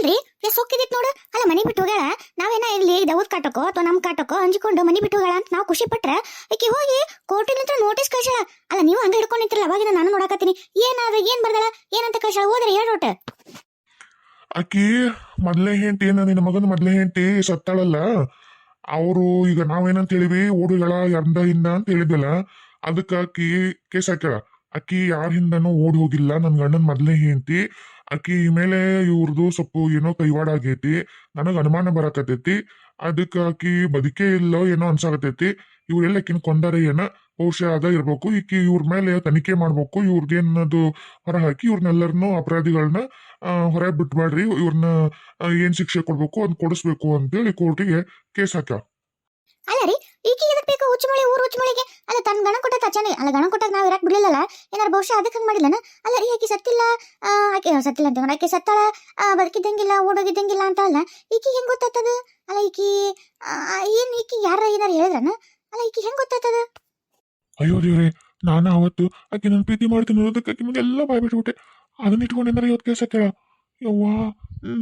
ಅಲ್ರಿ? ಎಸ್ ಹೋಗಿದ್ದಿತ್ ನೋಡು. ಅಲ್ಲ, ಮನೆ ಬಿಟ್ಟು ಹೋಗ್ಯಾಳ. ನಾವೇನ ಇಲ್ಲಿ ದೌದ್ ಕಾಟಕೋ ಅಥವಾ ನಮ್ ಕಾಟಕೋ ಹಂಚಿಕೊಂಡು ಮನೆ ಬಿಟ್ಟು ಹೋಗ್ಯಾಳ ಅಂತ ನಾವು ಖುಷಿ ಪಟ್ರ ಆಕಿ ಹೋಗಿ ಕೋರ್ಟಿನಿಂದ ನೋಟಿಸ್ ಕಳ್ಸಾಳ ಅಲ್ಲ, ನೀವು ಹಂಗ ಹಿಡ್ಕೊಂಡು ನಿಂತಿರಲ್ಲ ನಾನು ನೋಡಕತ್ತೀನಿ. ಏನಾದ್ರೆ, ಏನ್ ಬರ್ದಳ? ಏನಂತ ಕಳ್ಸಾಳ ಹೋದ್ರೆ ಹೇಳೋಟ ಆಕಿ, ಮೊದ್ಲೇ ಹೆಂಡತಿ ಏನ ನಿನ್ನ ಮಗನ ಮೊದ್ಲೇ ಹೆಂಡತಿ, ಸತ್ತಾಳಲ್ಲ. ಅವರು ಈಗ ನಾವೇನಂತ ಹೇಳಿವಿ ಓಡಿಗಳ ಎಂದ ಹಿಂದ ಅಂತ ಹೇಳಿದ್ವಲ್ಲ ಅದಕ್ಕ ಆಕಿ ಕೇಸ್ ಹಾಕ್ಯಾಳ. ಆಕಿ ಯಾರ ಹಿಂದನೂ ಓಡಿ ಹೋಗಿಲ್ಲ. ನನ್ ಗಂಡನ್ ಮೊದ್ಲೇ ಹೆಂಡತಿ. ಆಕಿ ಮೇಲೆ ಇವ್ರದ್ದು ಸ್ವಲ್ಪ ಏನೋ ಕೈವಾಡ ಆಗೈತಿ ನನಗ್ ಅನುಮಾನ ಬರಕತೈತಿ ಅದಕ್ಕ ಆಕಿ ಬದುಕೇ ಇಲ್ಲೋ ಏನೋ ಅನ್ಸಾಕತೈತಿ ಇವರೆಲ್ಲ ಆಕಿನ ಕೊಂದಾರ ಏನ? ಬಹುಶಃ ಅದ ಇರ್ಬೇಕು. ಈಕಿ ಇವ್ರ ಮೇಲೆ ತನಿಖೆ ಮಾಡ್ಬೇಕು. ಇವ್ರದ್ದೇನದು ಹೊರ ಹಾಕಿ ಇವ್ರನ್ನೆಲ್ಲರನ್ನು ಅಪರಾಧಿಗಳನ್ನ ಹೊರಗೆ ಬಿಟ್ಬೇಡ್ರಿ. ಇವ್ರನ್ನ ಏನ್ ಶಿಕ್ಷೆ ಕೊಡ್ಬೇಕು ಅದ್ ಕೊಡಿಸ್ಬೇಕು ಅಂತೇಳಿ ಕೋರ್ಟಿಗೆ ಕೇಸ್ ಹಾಕ್ಯ ಅಲ್ಲ ರೀ ಈಕಿ ಎದಕ್ ಬೇಕು ಹುಚ್ಚುಮಳಿ ಊರು ಹುಚ್ಚುಮಳಿಗೆ ಅಲ್ಲ ತನ್ನ ಗಣ ಕೊಟ್ಟ ತಚ್ಚನೆ ಅಲ್ಲ, ಗಣ ಕೊಟ್ಟಾಗ ನಾವು ಇರಕ್ ಬಿಡಲಿಲ್ಲ ಏನಾರು ಬಹುಶಃ ಅದಕ್ಕೆ ಹಂಗೆ ಮಾಡಿಲ್ಲನ ಅಲ್ಲ ಆಕಿ ಸತ್ತಿಲ್ಲ. ಆಕೆ, ಸತ್ತಿಲ್ಲ ಅಂತ ಆಕೆ ಸತ್ತಾಳ. ಬದುಕಿದ್ದಂಗಿಲ್ಲ, ಓಡೋಗಿದ್ದಂಗಿಲ್ಲ ಅಂತ ಅಲ್ಲ. ಈಕಿ ಹೆಂಗ್ ಗೊತ್ತಾಗ್ತದ ಅಲ್ಲ, ಈಕಿ ಏನ್ ಈಕಿ ಯಾರ ಏನಾರು ಹೇಳಿದ್ರನ? ಅಲ್ಲ, ಈಕಿ ಹೆಂಗ್ ಗೊತ್ತಾಗ್ತದ ಅಯ್ಯೋ ದೇವ್ರೆ, ನಾನು ಅವತ್ತು ಆಕೆ ನನ್ನ ಪ್ರೀತಿ ಮಾಡ್ತೀನಿ ಅನ್ನೋದಕ್ಕೆ ಆಕೆ ಮುಂದೆಲ್ಲ ಬಾಯ್ ಬಿಟ್ಬಿಟ್ಟೆ. ಅದನ್ನ ಇಟ್ಕೊಂಡು ಏನಾರ ಇವತ್ತು ಕೇಸ್ ಹಾಕ್ಯಾಳ ಯವ್ವಾ,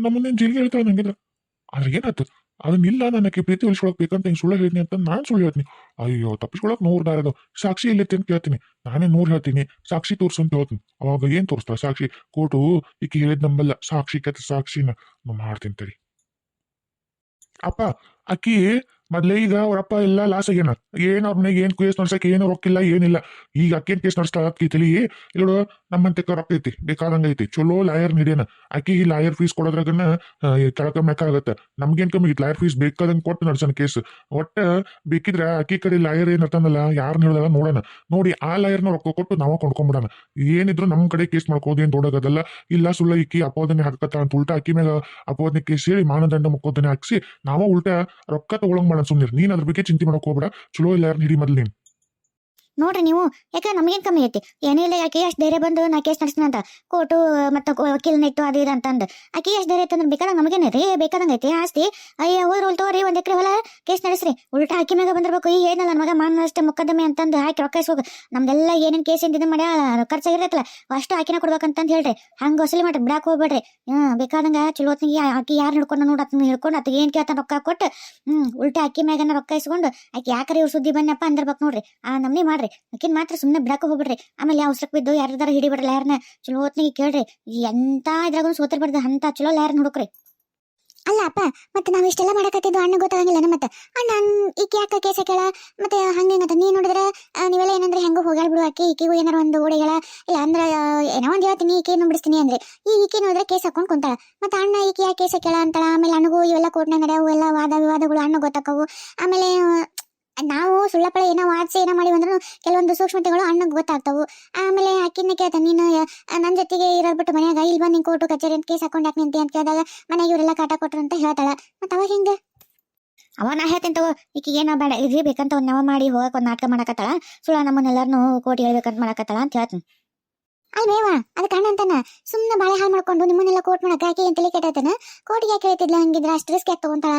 ನಮ್ಮನ್ನೇನು ಜೈಲಿಗೆ ಹೇಳ್ತಾಳೆ ನಂಗಿದ್ರ? ಆದ್ರೆ ಏನಾಯ್ತು ಅದನ್ನಿಲ್ಲ ನನಗೆ ಆಕೆ ಪ್ರೀತಿ ಉಳಿಸ್ಕೊಳಕ್ ಬೇಕಂತ ಹಿಂಗೆ ಸುಳ್ಳು ಹೇಳ್ತೀನಿ ಅಂತ ನಾನು ಸುಳ್ಳು ಹೇಳ್ತೀನಿ. ಅಯ್ಯೋ, ತಪ್ಪಿಸ್ಕೊಳಕ್ ನೂರು ದಾರ ಅದು. ಸಾಕ್ಷಿ ಇಲ್ಲೈತೆ ಅಂತ ಕೇಳ್ತೀನಿ. ನಾನೇ ನೂರು ಹೇಳ್ತೀನಿ. ಸಾಕ್ಷಿ ತೋರ್ಸು ಅಂತ ಹೇಳ್ತೀನಿ. ಅವಾಗ ಏನು ತೋರಿಸ್ತಾರ ಸಾಕ್ಷಿ? ಕೋಟು, ಈಕೆ ಹೇಳಿದ್ ನಂಬಲ್ಲ. ಸಾಕ್ಷಿ ಕತೆ ಸಾಕ್ಷಿನ. ಮಾಡ್ತೀನಿ ತಡಿ. ಅಪ್ಪ, ಅಕ್ಕಿ ಮೊದ್ಲೇ ಈಗ ಅವರಪ್ಪ ಎಲ್ಲ ಲಾಸ್ ಆಗ್ಯಾನ ಏನ್ ಅವ್ರ ಮನೆಗೆ ಏನ್ ಕೇಸ್ ನಡ್ಸಕ್ ಏನು ರೊಕ್ಕಿಲ್ಲ, ಏನಿಲ್ಲ. ಈಗ ಅಕ್ಕೇನ್ ಕೇಸ್ ನಡ್ಸ್ತಾ ತಿಳಿ ತಲಿ ಇಲ್ಲೋಡು ನಮ್ಮಂತೆ ರೊಕ್ಕ ಐತಿ, ಬೇಕಾದಂಗ ಐತಿ. ಚಲೋ ಲಾಯರ್ ನೀಡೇನ. ಈ ಲಾಯರ್ ಫೀಸ್ ಕೊಡೋದ್ರಾಗನ ತಳಕ ಮೆಕ್ಕ ಆಗತ್ತೆ. ನಮ್ಗೇನ್ ಕಮ್ಮಿ ಲಾಯರ್ ಫೀಸ್ ಬೇಕಾದಂಗ ಕೊಟ್ಟು ನಡ್ಸನ ಕೇಸ್ ಒಟ್ಟ ಬೇಕಿದ್ರ ಅಕ್ಕಿ ಕಡೆ ಲಾಯರ್ ಏನ್ ಇರ್ತಾನಲ್ಲ ಯಾರನ್ನ ಹೇಳ್ದಲ್ಲ ನೋಡೋಣ. ನೋಡಿ, ಆ ಲಾಯರ್ನ ರೊಕ್ಕ ಕೊಟ್ಟು ನಾವ ಕೊಂಡ್ಕೊಂಡ್ಬಿಡೋಣ ಏನಿದ್ರು ನಮ್ ಕಡೆ ಕೇಸ್ ಮಾಡ್ಕೋದು ಏನ್ ದೊಡ್ಡಗದಲ್ಲ ಇಲ್ಲ ಸುಳ್ಳ ಇಕ್ಕಿ ಅಪೋದನೆ ಹಾಕತ್ತ ಅಂತ ಉಲ್ಟಾ ಅಕ್ಕಿ ಮ್ಯಾಗ ಅಪೋದನೆ ಕೇಸ್ ಹೇಳಿ ಮಾನದಂಡ ಮುಕ್ಕೋದನೆ ಹಾಕ್ಸಿ, ನಾವ ಉಲ್ಟಾ ರೊಕ್ಕ ತಗೊಳಂಗ್ ಮಾಡೋಣ ನೀನ್ ಅದ್ರ ಬಗ್ಗೆ ಚಿಂತೆ ಮಾಡಕ್ ಹೋಗ್ಬೇಡ. ಚಲೋ ಯಾರು ಹಿಡಿ ಮೊದ್ಲು ನೀನ್. ನೋಡ್ರಿ ನೀವು, ಯಾಕೆ ನಮಗೇನ್ ಕಮ್ಮಿ ಐತಿ? ಏನಿಲ್ಲ ಯಾಕೆ ಅಷ್ಟು ಧೈರ್ಯ ಬಂದು ನಾ ಕೇಸ್ ನಡೆಸ್ತೀನಿ ಅಂತ. ಕೋರ್ಟು, ಮತ್ತೆ ವಕೀಲ್ ನೆಟ್ಟು ಅದು ಇದು ಅಂತಂದು. ಆಕೆ ಎಷ್ಟು ಧೈರ್ಯ ಐತಂದ್ರೆ ಬೇಕಾದಂಗೆ ನಮಗೇನೆ ರೀ, ಬೇಕಾದಂಗ ಐತಿ, ಆಸ್ತಿ? ಅಯ್ಯ ಹೋದ್ರ ಉಲ್ ತಗೋರಿ ಒಂದ್ ಎಕರೆ ಹೊಲ ಕೇಸ್ ನಡೆಸ್ರಿ. ಉಲ್ಟಾ ಹಾಕಿ ಮ್ಯಾಗ ಬಂದಿರ್ಬೇಕು ಈಗ ಏನಲ್ಲ ನನ್ನ ಮಗ ಮಾನ ಅಂತಂದು ಹಾಕಿ ರೊಕ್ಕ ಇಸ್ಕೋಗ ನಮ್ದೆಲ್ಲ ಏನೇನು ಕೇಸ್ ಇದು ಮಾಡಿ ಖರ್ಚಾಗಿರತ್ತಲ್ಲ ಅಷ್ಟು ಹಾಕಿನ ಕೊಡ್ಬೇಕಂತಂದು ಹೇಳ್ರಿ. ಹಂಗ ವಸೂಲಿ ಮಾಡ್ರಿ, ಬಿಡಾಕ್ ಹೋಗ್ಬೇಡ್ರಿ. ಹ್ಮ್, ಬೇಕಾದಂಗ ಚಲೋ ಹೊತ್ತಿಗೆ ಆಕಿ ಯಾರು ಹಿಡ್ಕೊಂಡು ನೋಡ ಹಿಡ್ಕೊಂಡು ಅದಕ್ಕೆ ಏನ್ ಕೇಳ್ತಾನ ರೊಕ್ಕ ಕೊಟ್ಟು, ಹ್ಮ್, ಉಲ್ಟಾ ಅಕ್ಕಿ ಮ್ಯಾಗನ ರೊಕ್ಕ ಇಸ್ಕೊಂಡು, ಆಕೆ ಯಾಕರೆ ಇವ್ರ ಸುದ್ದಿ ಬನ್ನಪ್ಪ ಅಂದಿರ್ಬೇಕು ನೋಡ್ರಿ. ಆ, ನಮ್ನಿ ಮಾಡ್ರಿ. ಆಕಿನ್ ಮಾತ್ರ ಸುಮ್ಮನೆ ಬಿಡಾಕ ಹೋಗ್ಬಿಡ್ರಿ. ಆಮೇಲೆ ಯಾವ ಉಸ್ರಕ್ ಬಿದ್ದು ಯಾರ್ದಾರ ಹಿಡಿಬಿಡ್ರಿ ಯಾರನ್ನ ಚಲೋ ಹೊತ್ನಿಗೆ ಕೇಳ್ರಿ. ಎಂತ ಇದ್ರಾಗೂ ಬಿಡದ ಅಂತ ಚಲೋ ಲಾಯರ್ನ ಹುಡುಕ್ರಿ. ಅಲ್ಲ ಅಪ್ಪ, ಮತ್ತೆ ನಾವು ಇಷ್ಟೆಲ್ಲ ಮಾಡಕತ್ತಿದ್ದು ಅಣ್ಣ ಗೊತ್ತಾಗಂಗಿಲ್ಲ ಮತ್ತೆ ಅಣ್ಣ ಈಕೆ ಯಾಕ ಕೇಸ ಕೇಳ? ಮತ್ತೆ ಹಂಗಂಗತ್ತ ನೀ ನೋಡಿದ್ರೆ ನೀವೆಲ್ಲ ಏನಂದ್ರೆ ಹೆಂಗೋ ಹೋಗ್ಯಾಳ ಬಿಡು ಆಕಿ, ಈಕಿಗೂ ಏನಾರ ಒಂದು ಓಡಿಗಳ ಇಲ್ಲ ಅಂದ್ರೆ ಏನೋ ಒಂದ್ ಹೇಳ್ತೀನಿ ಈಕೆಯನ್ನು ಬಿಡಿಸ್ತೀನಿ ಅಂದ್ರೆ. ಈ ಈಕೆ ನೋಡಿದ್ರೆ ಕೇಸ್ ಹಾಕೊಂಡ್ ಕುಂತಾಳ. ಮತ್ತೆ ಅಣ್ಣ ಈಕೆ ಯಾಕೆ ಕೇಸ ಕೇಳ ಅಂತಾಳ? ಆಮೇಲೆ ಅಣ್ಣಗೂ ಇವೆಲ್ಲ ಕೋರ್ಟ್ನಾಗ ನಡೆಯವು, ಎಲ್ಲ ವಾದ ವಿವಾದಗಳು ಅಣ್ಣ ಗೊತ್ತಾಕವು. ಆಮೇಲೆ ನಾವು ಸುಳ್ಳಪಳ ಏನೋ ವಾದಿಸಿ ಏನೋ ಮಾಡಿ ಅಂದ್ರೂ ಕೆಲವೊಂದು ಸೂಕ್ಷ್ಮತೆಗಳು ಅಣ್ಣಗೆ ಗೊತ್ತಾಗ್ತವು. ಆಮೇಲೆ ಅಕ್ಕಿನ ಕೇಳ್ತಾನೆ ನೀನು ನನ್ನ ಜೊತೆಗೆ ಇರೋದ್ ಬಿಟ್ಟು ಮನ್ಯಾಗ ಇಲ್ಲಿ ಬಂದು ನಿನ್ ಕೋರ್ಟು ಕಚೇರಿ ಅಂತ ಕೇಸ್ ಹಾಕೊಂಡು ಯಾಕೆ ನಿಂತಿ? ಅಂತ ಕೇಳಿದಾಗ ಮನೆಗೆ ಇವರೆಲ್ಲ ಕಾಟ ಕೊಟ್ರು ಅಂತ ಹೇಳ್ತಾಳ. ಮತ್ತೆ ಅವಾಗ ಹಿಂಗೆ? ಅವ ನಾ ಹೇಳ್ತೀನಿ ತಗೋ ಈಕಿಗೆ ಏನೋ ಬೇಡ ಇದ್ರಿ ಬೇಕಂತ ಒಂದು ನವ ಮಾಡಿ ಹೋಗಕ್ಕೆ ಒಂದು ನಾಟಕ ಮಾಡಕತ್ತಾಳ. ಸುಳ್ಳ ನಮ್ಮನ್ನೆಲ್ಲರನ್ನೂ ಕೋಟಿ ಹೇಳ್ಬೇಕಂತ ಮಾಡಕತ್ತಾಳ ಅಂತ ಹೇಳ್ತೀನಿ. ಅಲ್ವೇವಾ ಅದಕ್ಕೆ ಅಣ್ಣ ಅಂತಾನ ಸುಮ್ಮನೆ ಬಾಳೆ ಹಾಳು ಮಾಡ್ಕೊಂಡು ನಿಮ್ಮನ್ನೆಲ್ಲ ಕೋರ್ಟ್ ಮಾಡಕ್ಕೆ ಯಾಕೆ ಅಂತ ತಲೆ ಕೆಟ್ಟೈತನ? ಕೋರ್ಟಿಗೆ ಯಾಕೆ ಹೇಳ್ತಿದ್ಲ? ಹಂಗಿದ್ರೆ ಅಷ್ಟು ರಿಸ್ಕ್ ಯಾಕೆ ತಗೊಂತಾಳ?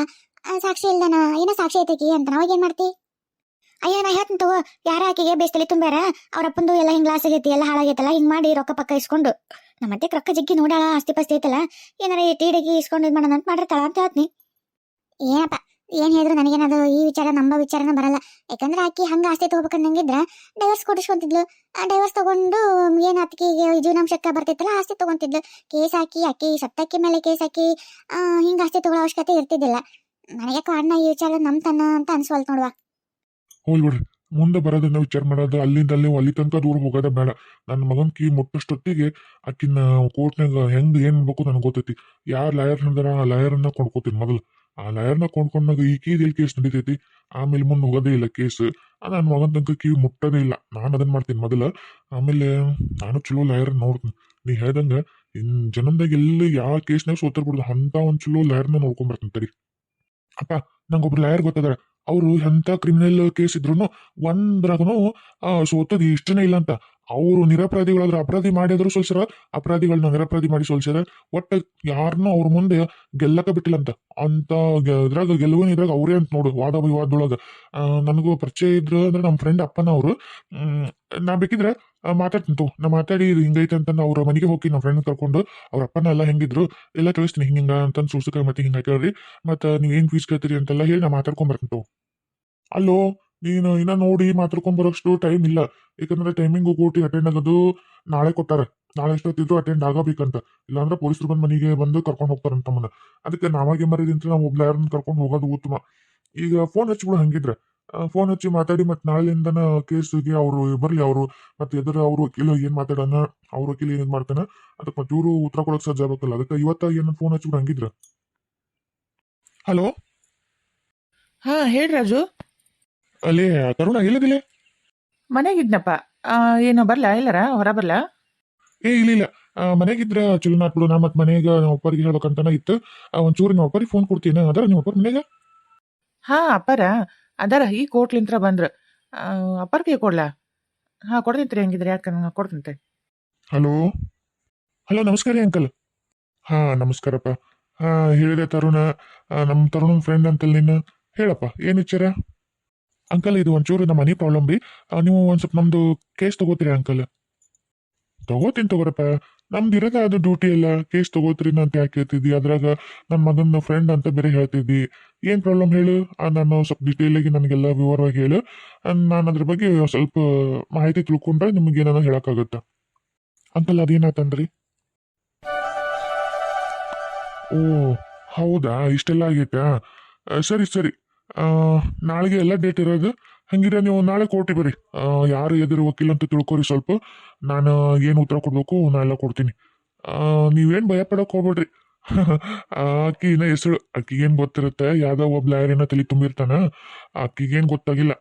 ಸಾಕ್ಷಿ ಇಲ್ದನ ಏನೋ ಸಾಕ್ಷಿ ಐತಿ ಅಂತ ಅವಾಗ ಏನ್ ಮಾಡ್ತಿ? ಅಯ್ಯ, ನಾ ಹೇಳ್ತೀನಿ ತಗೋ. ಯಾರ ಆಕಿಗೆ ಬೇಸ್ತಲಿ ತುಂಬ್ಯಾರ? ಅವ್ರ ಎಲ್ಲ ಹಿಂಗ್ ಲಾಸ್ ಆಗೈತಿ, ಎಲ್ಲ ಹಾಳಾಗೈತಲ್ಲ, ಹಿಂಗ್ ಮಾಡಿ ರೊಕ್ಕ ಪಕ್ಕ ಇಸ್ಕೊಂಡು. ನಮ್ಮತ್ತೆ ರೊಕ್ಕ ಜಗ್ಗಿ ನೋಡಾಳ ಆಸ್ತಿ ಪಾಸ್ತಿ ಐತಲ್ಲ, ಏನಾರ ಟೀಡಿಗೆ ಇಸ್ಕೊಂಡು ಇದು ಮಾಡೋಣ ಅಂತ ಮಾಡಿರ್ತಾಳ ಅಂತ ಹೇಳ್ತೀನಿ. ಏನಪ್ಪ, ಏನ್ ಹೇಳಿದ್ರು ನನಗೇನದು ಈ ವಿಚಾರ, ನಮ್ಮ ವಿಚಾರನ ಬರಲ್ಲ. ಯಾಕಂದ್ರೆ ಆಕಿ ಹಂಗ ಆಸ್ತಿ ತಗೋಬೇಕಂದಂಗಿದ್ರ ಡೈವರ್ಸ್ ಕೊಡಿಸ್ಕೊಂತಿದ್ಲು. ಆ ಡೈವರ್ಸ್ ತಗೊಂಡು ಏನ್ ಆತಕಿಗೆ ಜೀವನಾಂಶಕ್ಕ ಬರ್ತಿತ್ತಲ್ಲ ಆಸ್ತಿ ತಗೊಂತಿದ್ಲು. ಕೇಸ್ ಹಾಕಿ, ಆಕಿ ಸತ್ತಕ್ಕಿ ಮೇಲೆ ಕೇಸ್ ಹಾಕಿ ಹಿಂಗ ಆಸ್ತಿ ತಗೊಳ್ಳೋ ಅವಶ್ಯಕತೆ ಇರ್ತಿದ್ದಿಲ್ಲ. ನನಗೆ ಅಣ್ಣ ಈ ವಿಚಾರ ನಂಬ್ತಾನ ಅಂತ ಅನ್ಸ್ವಲ್ತು ನೋಡುವ. ಹೋಲ್ ಬಿಡ್ರಿ ಮುಂದೆ ಬರೋದನ್ನ ವಿಚಾರ ಮಾಡೋದು, ಅಲ್ಲಿಂದ ಅಲ್ಲಿ ಅಲ್ಲಿ ತನಕ ದೂರ ಹೋಗೋದೇ ಬೇಡ. ನನ್ನ ಮಗನ್ ಕೀ ಮುಟ್ಟಷ್ಟೊತ್ತಿಗೆ ಆಕಿನ ಕೋರ್ಟ್ನಾಗ ಹೆಂಗ್ ಏನು ಬೇಕು ನನಗೆ ಗೊತ್ತೈತಿ. ಯಾರು ಲಾಯರ್ ಹಿಡ್ದಾರ ಆ ಲಾಯರನ್ನ ಕೊಂಡ್ಕೋತೀನಿ ಮೊದಲು. ಆ ಲಾಯರ್ನ ಕೊಂಡ್ಕೊಂಡಾಗ ಈ ಕೀದ್ ಇಲ್ಲಿ ಕೇಸ್ ನಡೀತೈತಿ. ಆಮೇಲೆ ಮುಂದೆ ಹೋಗೋದೇ ಇಲ್ಲ ಕೇಸ್. ನನ್ನ ಮಗನ ತನಕ ಕೀ ಮುಟ್ಟೋದೇ ಇಲ್ಲ. ನಾನು ಅದನ್ನ ಮಾಡ್ತೀನಿ ಮೊದಲ. ಆಮೇಲೆ ನಾನು ಚಲೋ ಲಾಯರ್ ನೋಡ್ತೀನಿ. ನೀ ಹೇಳ್ದಂಗೆ ಇನ್ ಜನ್ಮದಾಗ ಎಲ್ಲಿ ಯಾವ ಕೇಸ್ನಾಗ ಸೋತಿರ್ಬಿಡ್ದು ಅಂತ ಒಂದು ಚಲೋ ಲಾಯರ್ನ ನೋಡ್ಕೊಂಡ್ ತಡಿ. ಅಪ್ಪ, ನಂಗೊಬ್ರು ಲಾಯರ್ ಗೊತ್ತದಾರ. ಅವರು ಎಂತ ಕ್ರಿಮಿನಲ್ ಕೇಸ್ ಇದ್ರು ಒಂದ್ರಾಗನು ಸೋತದ್ ಇಷ್ಟನೇ ಇಲ್ಲ ಅಂತ. ಅವರು ನಿರಪರಾಧಿಗಳಾದ್ರೆ ಅಪರಾಧಿ ಮಾಡಿದ್ರು ಸೋಲ್ಸ್ಯಾರ ಅಪರಾಧಿಗಳನ್ನ ನಿರಪರಾಧಿ ಮಾಡಿ ಸೋಲ್ಸ್ಯಾರ. ಒಟ್ಟ ಯಾರನ್ನೂ ಅವ್ರ ಮುಂದೆ ಗೆಲ್ಲಕ ಬಿಟ್ಟಿಲ್ಲ ಅಂತ. ಅಂತ ಇದ್ರಾಗ ಗೆಲುವಿನ ಇದ್ರಾಗ ಅವರೇ ಅಂತ ನೋಡು ವಾದ ವಿವಾದದೊಳಗ. ನನಗೂ ಪರಿಚಯ ಇದ್ರು ಅಂದ್ರೆ ನಮ್ಮ ಫ್ರೆಂಡ್ ಅಪ್ಪನ ಅವರು ನಾ ಬೇಕಿದ್ರೆ ಮಾತಾಡ್ತೀನಿ ತಗೋ ನಾ ಮಾತಾಡಿ ಇದು ಹಿಂಗೈತೆ ಅಂತ ಅವ್ರ ಮನೆಗೆ ಹೋಗಿ ನಮ್ಮ ಫ್ರೆಂಡ್ ಕರ್ಕೊಂಡು ಅವ್ರ ಅಪ್ಪನ ಎಲ್ಲ ಹೆಂಗಿದ್ರು, ಎಲ್ಲ ತಿಳಿಸ್ತೀನಿ ಹಿಂಗ ಅಂತ ಸುಳ್ಸಕ ಮತ್ತೆ ಹಿಂಗ ಕೇಳ್ರಿ ಮತ್ತು ನೀವು ಏನು ಫೀಸ್ ಕೇಳ್ತೀರಿ ಅಂತೆಲ್ಲ ಹೇಳಿ ನಾ ಮಾತಾಡ್ಕೊಂಡ್ ಬರ್ತೀನಿ ಅಲ್ಲೋ, ನೀನು ಇನ್ನ ನೋಡಿ ಮಾತಾಡ್ಕೊಂಡ್ ಬರೋಷ್ಟು ಟೈಮ್ ಇಲ್ಲ. ಯಾಕಂದ್ರೆ ಟೈಮಿಂಗು ಕೂಟಿ ಅಟೆಂಡ್ ಆಗೋದು ನಾಳೆ ಕೊಟ್ಟಾರ. ನಾಳೆ ಎಷ್ಟೊತ್ತಿದ್ರು ಅಟೆಂಡ್ ಆಗಬೇಕಂತ. ಇಲ್ಲಾಂದ್ರೆ ಪೊಲೀಸರು ಬಂದು ಮನೆಗೆ ಬಂದು ಕರ್ಕೊಂಡು ಹೋಗ್ತಾರಂತ ನಮ್ಮನ್ನ ಅದಕ್ಕೆ ನಾವಾಗೆ ಮರಿದಿಂತ ನಾವು ಒಬ್ಬ ಯಾರನ್ನ ಕರ್ಕೊಂಡು ಹೋಗೋದು ಉತ್ತಮ. ಈಗ ಫೋನ್ ಹಚ್ಬಿಡು ಹಂಗಿದ್ರೆ. ಫೋನ್ ಹಚ್ಚಿ ಮಾತಾಡಿ ಮತ್ತೆ ನಾಳೆಯಿಂದನ ಕೇಸಿಗೆ ಅವರು ಬರಲಿ ಅವರು. ಮತ್ತೆ ಎದುರ ಅವರು ವಕೀಲ ಏನು ಮಾತಾಡೋಣ ಅವ್ರ ವಕೀಲ ಏನ್ ಮಾಡ್ತಾನೆ ಅದಕ್ಕೆ ಮತ್ತೆ ಇವರು ಉತ್ತರ ಕೊಡೋಕೆ ಸಜ್ಜ ಆಗಬೇಕಲ್ಲ. ಅದಕ್ಕೆ ಇವತ್ತ ಏನ ಫೋನ್ ಹಚ್ಚಿಬಿಟ್ಟು ಹಂಗಿದ್ರ? ಹಲೋ? ಹಾ ಹೇಳಿ ರಾಜು. ಅಲ್ಲೇ ತರುಣ ಇಲ್ಲದಿಲ್ಲ ಮನೆಗಿದ್ನಪ್ಪ. ಏನೋ ಏನು ಬರಲ್ಲ ಇಲ್ಲರ ಹೊರ ಬರಲ್ಲ ಏ ಇಲ್ಲ ಇಲ್ಲ. ಮನೆಗಿದ್ರೆ ಚಲೋ ನಾಟ್ಬಿಡು ನಾ ಮತ್ತೆ ಮನೆಗೆ ನಮ್ಮ ಹೇಳ್ಬೇಕಂತನ ಇತ್ತು. ಒಂಚೂರು ನಿಮ್ಮ ಅಪ್ಪರಿಗೆ ಫೋನ್ ಕೊಡ್ತೀನಿ? ಅದರ ನಿಮ್ಮ ಅಪ್ಪರ ಮನೆಗೆ? ಹಾ ಅಪ್ಪಾರ. ಅದಾರ ಈ ಕೋಟ್ಲಿಂತ್ರ ಬಂದ್ರ. ಆ, ಕೊಡ್ಲ? ಹಾ ಕೊಡ್ತಿಂತ್ರಿ ಹಂಗಿದ್ರೆ ಯಾಕೆ ನಂಗೆ ಕೊಡ್ತಂತೆ ಹಲೋ? ಹಲೋ ನಮಸ್ಕಾರ ಅಂಕಲ್. ಹಾ ನಮಸ್ಕಾರಪ್ಪ. ಹಾ ಹೇಳಿದೆ ತರುಣ ನಮ್ಮ ತರುಣನ ಫ್ರೆಂಡ್ ಅಂತಲ್ ನೀನು. ಹೇಳಪ್ಪ ಏನು ವಿಚಾರ? ಅಂಕಲ್ ಇದು ಒಂಚೂರು ನಮ್ಮ ಮನೆ ಪ್ರಾಬ್ಲಮ್ ರೀ. ನೀವು ಒಂದು ಸ್ವಲ್ಪ ನಮ್ಮದು ಕೇಸ್ ತಗೋತೀರಿ ಅಂಕಲ್? ತಗೋತೀನಿ ತಗೋರಪ್ಪ. ನಮ್ದು ಇರೋದ ಅದು ಡ್ಯೂಟಿ ಎಲ್ಲ. ಕೇಸ್ ತಗೋತ್ರಿ ಅಂತ ಯಾಕೆ ಹೇಳ್ತಿದ್ದಿ? ಅದ್ರಾಗ ನನ್ನ ಮಗನ ಫ್ರೆಂಡ್ ಅಂತ ಬೇರೆ ಹೇಳ್ತಿದ್ದಿ. ಏನು ಪ್ರಾಬ್ಲಮ್ ಹೇಳು? ನಾನು ಸ್ವಲ್ಪ ಡೀಟೇಲಾಗಿ ನನಗೆಲ್ಲ ವಿವರವಾಗಿ ಹೇಳು. ನಾನು ಅದ್ರ ಬಗ್ಗೆ ಸ್ವಲ್ಪ ಮಾಹಿತಿ ತಿಳ್ಕೊಂಡ್ರೆ ನಿಮ್ಗೆ ಏನಾದ್ರು ಹೇಳೋಕ್ಕಾಗತ್ತಾ? ಅಂತಲ್ಲ ಅದೇನಾತಂದ್ರಿ ಓ, ಹೌದಾ? ಇಷ್ಟೆಲ್ಲ ಆಗೈತಾ? ಸರಿ ಸರಿ. ನಾಳೆಗೆ ಎಲ್ಲ ಡೇಟ್ ಇರೋದು? ಹಂಗಿದ್ರೆ ನೀವು ನಾಳೆ ಕೋರ್ಟಿಗೆ ಬರ್ರಿ ಯಾರು ಎದುರು ವಕೀಲ ಅಂತ ತಿಳ್ಕೊರಿ ಸ್ವಲ್ಪ. ನಾನು ಏನು ಉತ್ತರ ಕೊಡ್ಬೇಕು, ನಾ ಎಲ್ಲ ಕೊಡ್ತೀನಿ. ನೀವೇನು ಭಯ ಪಡೋಕೆ ಹೋಗ್ಬೇಡ್ರಿ ಆಕಿನ ಹೆಸರು ಏನು ಗೊತ್ತಿರುತ್ತೆ? ಯಾವುದೋ ಒಬ್ಬ ಲಾಯರ್ ಏನೋ ತಲೆ ತುಂಬಿರ್ತಾನೆ. ಆಕಿಗೇನು ಗೊತ್ತಾಗಿಲ್ಲ.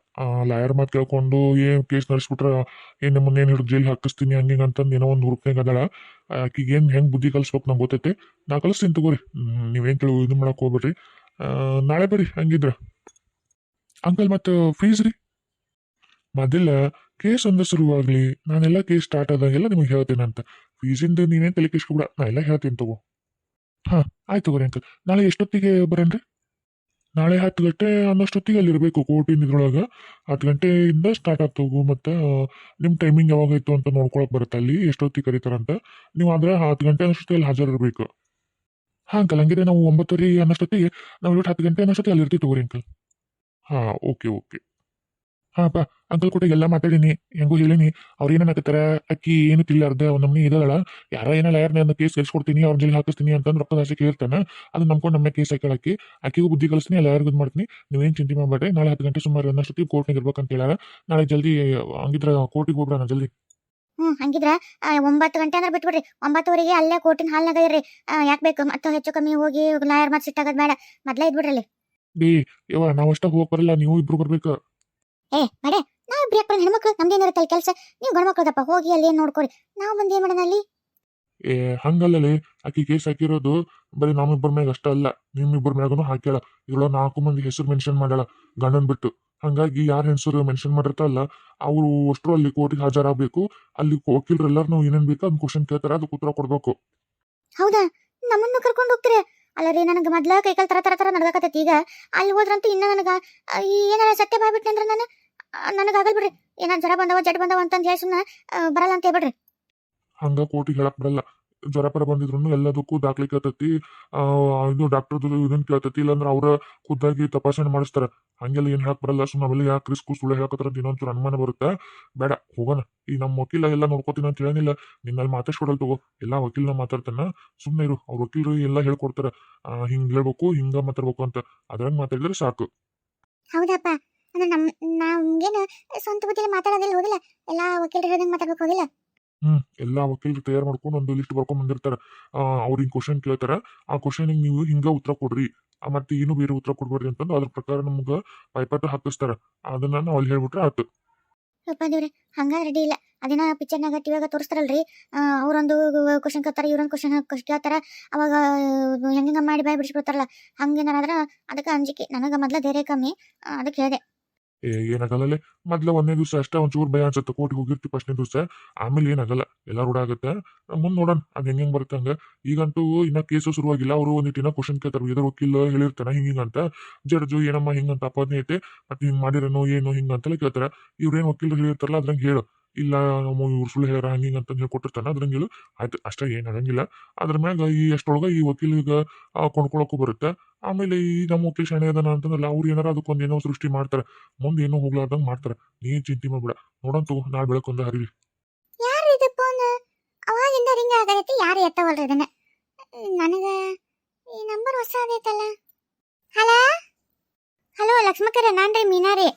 ಲಾಯರ್ ಮಾತು ಕೇಳ್ಕೊಂಡು ಏನು ಕೇಸ್ ನಡೆಸ್ಬಿಟ್ರೆ? ಏನು ನಿಮ್ಮನ್ನ ಏನು ಹಿಡಿದು ಜೈಲ್ ಹಾಕಿಸ್ತೀನಿ ಹಂಗೆ ಅಂತಂದು ಏನೋ ಒಂದು ಹುರುಪ್ನಾಗ ಅದಾಳ. ಆಕಿಗೇನು ಹೆಂಗೆ ಬುದ್ಧಿ ಕಲಿಸ್ಬೇಕು ನಂಗೆ ಗೊತ್ತೈತೆ. ನಾ ಕಲಿಸ್ತೀನಿ ತಗೋರಿ. ನೀವೇನು ತಿಳಿ ಇದು ಮಾಡೋಕೆ ಹೋಗ್ಬೇಡ್ರಿ. ನಾಳೆ ಬರ್ರಿ ಹಂಗಿದ್ರ. ಅಂಕಲ್ ಮತ್ತು ಫೀಸ್ ರೀ? ಮೊದಲ ಕೇಸ್ ಒಂದು ಶುರುವಾಗಲಿ ನಾನೆಲ್ಲ ಕೇಸ್ ಸ್ಟಾರ್ಟ್ ಆದಾಗೆಲ್ಲ ನಿಮಗೆ ಹೇಳ್ತೀನಿ ಅಂತ. ಫೀಸಿಂದ ನೀನೇನು ತಲೆ ಕೆಸ್ಕೊಬಿಡ ನಾ ಎಲ್ಲ ಹೇಳ್ತೀನಿ ತಗೋ. ಹಾಂ, ಆಯ್ತು ತಗೋರಿ ಅಂಕಲ್. ನಾಳೆ ಎಷ್ಟೊತ್ತಿಗೆ ಬರೇನ್ರಿ ನಾಳೆ ಹತ್ತು ಗಂಟೆ ಅನ್ನೋಷ್ಟೊತ್ತಿಗೆ ಅಲ್ಲಿ ಇರಬೇಕು ಕೋರ್ಟಿನ ಹತ್ತು ಗಂಟೆಯಿಂದ ಸ್ಟಾರ್ಟ್ ಆಗ್ತವು ಮತ್ತು ನಿಮ್ಮ ಟೈಮಿಂಗ್ ಯಾವಾಗ ಇತ್ತು ಅಂತ ನೋಡ್ಕೊಳಕ್ಕೆ ಬರುತ್ತೆ. ಅಲ್ಲಿ ಎಷ್ಟೊತ್ತಿಗೆ ಕರೀತಾರಂತ ನೀವು ಆದ್ರೆ ಹತ್ತು ಗಂಟೆ ಅನ್ನೋಷ್ಟೊತ್ತಿಗೆ ಅಲ್ಲಿ ಹಾಜರಿರಬೇಕು. ಹಾಂ, ಅಂಕಲ್, ಹಂಗಿದ್ರೆ ನಾವು ಒಂಬತ್ತುವರೆ ಅನ್ನೋಷ್ಟೊತ್ತಿಗೆ ನಾವು ಇವತ್ತು ಹತ್ತು ಗಂಟೆ ಅನ್ನೋಷ್ಟೊತ್ತಿಗೆ ಅಲ್ಲಿ ಇರ್ತೀವಿ ತಗೋರಿ ಅಂಕಲ್. ಹಾಂ, ಓಕೆ ಓಕೆ. ಹಾಂ, ಬಾ ಅಂಕಲ್ ಕೂಡ ಎಲ್ಲ ಮಾತಾಡೀನಿ. ಹೆಂಗೂ ಹೇಳೀನಿ, ಅವ್ರು ಏನೇನು ಹಾಕತ್ತಾರ? ಅಕ್ಕಿ ಏನು ತಿಳ್ಳಾರ್ದೆ ಅವ್ನ ನಮ್ಮನೆ ಇದಲ್ಲ ಯಾರ ಏನೋ ಲಾಯರ್ ನನ್ನ ಕೇಸ್ ಕಳ್ಸಿಕೊಡ್ತೀನಿ, ಅವ್ರ ಜೈಲ್ ಹಾಕಿಸ್ತೀನಿ ಅಂತಂದು ರೊಕ್ಕದ ಆಸೆ ಕೇಳ್ತಾನೆ. ಅದು ನಂಬ್ಕೊಂಡು ನಮ್ಮ ಕೇಸ್ ಹಾಕಿ ಅಕ್ಕಿಗೂ ಬುದ್ಧಿ ಕಲಿಸ್ತೀನಿ ಲಾಯರ್ಗೂ ಮಾಡ್ತೀನಿ. ನೀವೇನು ಚಿಂತೆ ಮಾಡಬೇಡ್ರಿ ನಾಳೆ ಹತ್ತು ಗಂಟೆ ಸುಮಾರು ಅನ್ನೋಷ್ಟೊತ್ತಿಗೆ ಕೋರ್ಟ್ನಾಗ ಅಂತ ಹೇಳಾರ ನಾಳೆ ಜಲ್ದಿ, ಹಂಗಿದ್ರೆ ಕೋರ್ಟಿಗೆ ಹೋಗ್ಬಿಡೋಣ ಜಲ್ದಿ. ಹ್ಮ್, ಹಂಗಿದ್ರ ಒಂಬತ್ತು ಗಂಟೆ ಅಂದ್ರೆ ಬಿಟ್ಬಿಡ್ರಿ. ಒಂಬತ್ತುವರೆಗೆ ಅಲ್ಲೇ ಕೋರ್ಟಿನ ಹಾಲ್ನಾಗ ಇರ್ರಿ. ಯಾಕೆ ಬೇಕು? ಮತ್ತೆ ಹೆಚ್ಚು ಕಮ್ಮಿ ಹೋಗಿ ಲಾಯರ್ ಮತ್ತೆ ಸಿಟ್ಟಾಗದ್ ಬೇಡ. ಮೊದ್ಲೇ ಇದ್ಬಿಡ್ರಿ ಅಲ್ಲಿ. ಡೇ ಯವ್ವ ನಾವಷ್ಟ ಹೋಗಕ್ ಬರಲ್ಲ ನೀವು ಇಬ್ರು ಬರ್ಬೇಕು. ಏ ಬಡೆ ನಾವು ಬ್ರೇಕ್ ಯಾಕೆ ಹೆಣ್ಮಕ್ಳು ನಮ್ದೇನಿರುತ್ತೆ ಅಲ್ಲಿ ಕೆಲಸ? ನೀವು ಗಂಡ್ಮಕ್ಳದಪ್ಪ ಹೋಗಿ ಅಲ್ಲಿ ಏನು ನೋಡ್ಕೊರಿ. ನಾವು ಬಂದು ಏನ್ ಮಾಡೋಣ ಅಲ್ಲಿ? ಏ ಹಂಗಲ್ಲಲೇ ಆಕಿ ಕೇಸ್ ಹಾಕಿರೋದು ಬರೀ ನಮ್ಮಿಬ್ಬರ ಮ್ಯಾಗ ಅಷ್ಟ ಅಲ್ಲ ನಿಮ್ಮಿಬ್ಬರ ಮ್ಯಾಗನು ಹಾಕ್ಯಾಳ. ಇದ್ರೊಳಗ ನಾಲ್ಕು ಮಂದಿ ಹೆಸರು ಮೆನ್ಷನ್ ಮಾಡ್ಯಾಳ ಗಂಡನ್ ಬಿಟ್ಟು. ಹಂಗಾಗಿ ಯಾರ ಹೆಸರು ಮೆನ್ಷನ್ ಮಾಡಿರ್ತಾರಲ್ಲ ಅವರು ಅಷ್ಟರು ಅಲ್ಲಿ ಕೋರ್ಟಿಗೆ ಹಾಜರಾಗಬೇಕು. ಅಲ್ಲಿ ವಕೀಲರೆಲ್ಲರೂ ನಾವು ಏನೇನ್ ಬೇಕು ಅದ್ ಕ್ವಶನ್ ಕೇಳ್ತಾರೆ ಅದಕ್ಕೆ ಉತ್ತರ ಕೊಡ್ಬೇಕು. ಹೌದಾ? ನಮ್ಮನ್ನು ಕರ್ಕೊಂಡು ಹೋಗ್ತೀರಿ? ಅಲ್ಲ ರೀ ನನಗೆ ಮೊದ್ಲ ಕೈಕಲ್ ತರ ತರ ತರ ನಡ್ಕತ್ತೈತಿ ಈಗ ಅಲ್ಲಿ ಹೋದ್ರಂತೂ ಇನ್ನ ನನಗ ಏನಾರ ಸತ್ಯ ಬಾಯ್ಬಿಟ್ನೆ ಅಂದ್ರೆ ನಾನು ನನಗಾಗಲ್ ಬಿಡ್ರಿ. ಏನಾರ ಜ್ವರ ಬಂದವ, ಜಡ್ ಬಂದವ ಅಂತಂದು ಹೇಳಿ ಸುಮ್ಮನೆ ಬರಲ್ಲ ಅಂತ ಹೇಳ್ಬಿಡ್ರಿ ಹಂಗ ಕೋಟಿ ಹೇಳಕ್ ಬರಲ್ಲ. ಜ್ವರ ಪರ ಬಂದಿದ್ರು ಎಲ್ಲದಕ್ಕೂ ದಾಖಲೆ ಕೇಳ್ತತಿ. ಇದು ಡಾಕ್ಟರ್ದು ಇದನ್ನ ಕೇಳ್ತತಿ, ಇಲ್ಲಾಂದ್ರೆ ಅವ್ರ ಖುದ್ದಾಗಿ ತಪಾಸಣೆ ಮಾಡಿಸ್ತಾರ. ಹಂಗೆಲ್ಲ ಏನ್ ಹೇಳಕ್ ಬರಲ್ಲ ಸುಮ್ಮನೆ ಅವೆಲ್ಲ ಯಾಕೆ ರಿಸ್ಕು ಸುಳ್ಳು ಹೇಳಕತ್ರ ಇನ್ನೊಂಚೂರು ಅನುಮಾನ ಬರುತ್ತೆ. ಬೇಡ, ಹೋಗೋಣ. ಈ ನಮ್ಮ ವಕೀಲ ಎಲ್ಲ ನೋಡ್ಕೋತೀನಿ ಅಂತ ಹೇಳಿಲ್ಲ ನಿನ್ನಲ್ಲಿ ಮಾತಾಡ್ಸ್ಕೊಡಲ್ ತಗೋ. ಎಲ್ಲ ವಕೀಲನ ಮಾತಾಡ್ತಾನ. ಸುಮ್ಮನೆ ಇರು, ಅವ್ರ ವಕೀಲರು ಎಲ್ಲ ಹೇಳ್ಕೊಡ್ತಾರ. ಹಿಂಗ್ ಹೇಳ್ಬೇಕು, ಹಿಂಗ ಮಾತಾಡ್ಬೇಕು ಅಂತ. ಅದ್ರಂಗ್ ಮಾತಾಡಿದ್ರೆ ಸಾಕು. ಹೌದಪ್ಪ. ಅಂದ್ರೆ ನಮ್ ನಮ್ಗೇನು ಸ್ವಂತ ಬುದ್ಧಿಲಿ ಮಾತಾಡೋದಿಲ್ಲ, ಹೋಗಿಲ್ಲ. ಎಲ್ಲ ವಕೀಲರು ಮಾತಾಡ್ಬೇಕು, ಹೋಗಿಲ್ಲ. ಹ್ಮ್. ಎಲ್ಲಾ ವಕೀಲರು ತಯಾರು ಮಾಡ್ಕೊಂಡು ಒಂದು ಲಿಸ್ಟ್ ಬರ್ಕೊಂಡ್ ಬಂದಿರ್ತಾರ. ಅವ್ರ ಹಿಂಗ್ ಕ್ವಶನ್ ಕೇಳ್ತಾರ. ಆ ಕ್ವಶನ್ ನೀವು ಹಿಂಗ ಉತ್ತರ ಕೊಡ್ರಿ. ಮತ್ತೆ ಏನು ಬೇರೆ ಉತ್ತರ ಕೊಡ್ಬೇಡ್ರಿ ಅಂತಂದು ಅದ್ರ ಪ್ರಕಾರ ನಮ್ಗ ಪೈಪಾಟ ಹಾಕಿಸ್ತಾರ. ಅದನ್ನ ನಾವು ಅಲ್ಲಿ ಹೇಳ್ಬಿಟ್ರೆ ಆತು ಸ್ವಲ್ಪ ದೇವ್ರೆ ಹಂಗ ರೆಡಿ ಇಲ್ಲ. ಅದೇನ ಪಿಕ್ಚರ್ನಾಗ ಟಿವಿಯಾಗ ತೋರಿಸ್ತಾರಲ್ರಿ. ಆ, ಅವ್ರೊಂದು ಕ್ವಶನ್ ಕೇಳ್ತಾರ ಇವ್ರೊಂದು ಕ್ವಶನ್ ಕೇಳ್ತಾರ. ಅವಾಗ ಹೆಂಗ ಮಾಡಿ ಬಾಯ್ ಬಿಡಿಸ್ಬಿಡ್ತಾರಲ್ಲ. ಹಂಗೇನಾದ್ರ ಅದಕ್ಕೆ ಅಂಜಿಕೆ. ನನಗ ಮೊದ್ಲ ಧೈರ್ಯ ಕಮ್ಮಿ. ಅದಕ್ಕೆ ಹೇಳಿದೆ. ಏನಾಗಲ್ಲ ಮೊದ್ಲ ಒಂದನೇ ದಿವಸ ಅಷ್ಟೇ ಒಂಚೂರು ಭಯ ಅನ್ಸುತ್ತೆ. ಕೋರ್ಟಿಗೆ ಹೋಗಿರ್ತಿ ಫಸ್ಟ್ನೇ ದಿವಸ. ಆಮೇಲೆ ಏನಾಗಲ್ಲ. ಎಲ್ಲ ರೂಢ ಆಗುತ್ತೆ. ಮುಂದೆ ನೋಡೋಣ. ಅದು ಹೆಂಗೆ ಹೆಂಗ್ ಬರುತ್ತೆ ಹಂಗ. ಈಗಂತೂ ಇನ್ನ ಕೇಸು ಶುರುವಾಗಿಲ್ಲ. ಅವರು ಒಂದಿಟ್ಟು ಇನ್ನ ಕ್ವಶನ್ ಕೇಳ್ತಾರೆ. ಎದುರು ವಕೀಲ ಹೇಳಿರ್ತಾನೆ, ಹಿಂಗ ಅಂತ. ಜಡ್ಜು, ಏನಮ್ಮ ಹಿಂಗಂತ ಅಪಾದನೆ ಐತೆ. ಮತ್ತೆ ಹಿಂಗೆ ಮಾಡಿರೋನು, ಏನು, ಹಿಂಗ ಅಂತೆಲ್ಲ ಕೇಳ್ತಾರೆ. ಇವ್ರೇನ್ ವಕೀಲರು ಹೇಳಿರ್ತಾರಲ್ಲ, ಅದ್ರಂಗೆ ಹೇಳು. ಇಲ್ಲ ನಮ್ಮ ಇವ್ರು ಸುಳ್ಳು ಹೇಳ್ಯಾರ, ಹಂಗೆ ಹಿಂಗೆ ಹೇಳಿ ಕೊಟ್ಟಿರ್ತಾನೆ ಅದ್ರಂಗಿಲ್ಲ ಆಯ್ತು, ಅಷ್ಟೇ, ಏನು ಆಗಂಗಿಲ್ಲ ಅದ್ರ ಮ್ಯಾಗ ಈ ಅಷ್ಟೊಳಗೆ ಈ ವಕೀಲಿಗೆ ಕೊಂಡ್ಕೊಳಕ್ಕೂ ಬರುತ್ತೆ. ಆಮೇಲೆ ಈ ನಮ್ಮ ವಕೀಲ್ ಶಾಣೆ ಅದಾನ ಅಂತಂದ್ರೆ ಅವ್ರು ಏನಾರ ಅದಕ್ಕೊಂದು ಏನೋ ಸೃಷ್ಟಿ ಮಾಡ್ತಾರೆ. ಮುಂದೆ ಏನೋ ಹೋಗ್ಲಾರ್ದಂಗೆ ಮಾಡ್ತಾರೆ. ನೀ ಚಿಂತೆ ಮಾಡ್ಬೇಡ. ನೋಡಂತು ನಾಳೆ ಬೆಳಕೊಂದು ಹರಿವಿ. ಯಾರು ಹಲೋ ಹಲೋ ಲಕ್ಷ್ಮಕ್ಕರ ನಾನ್ರಿ, ಮೀನಾರಿ.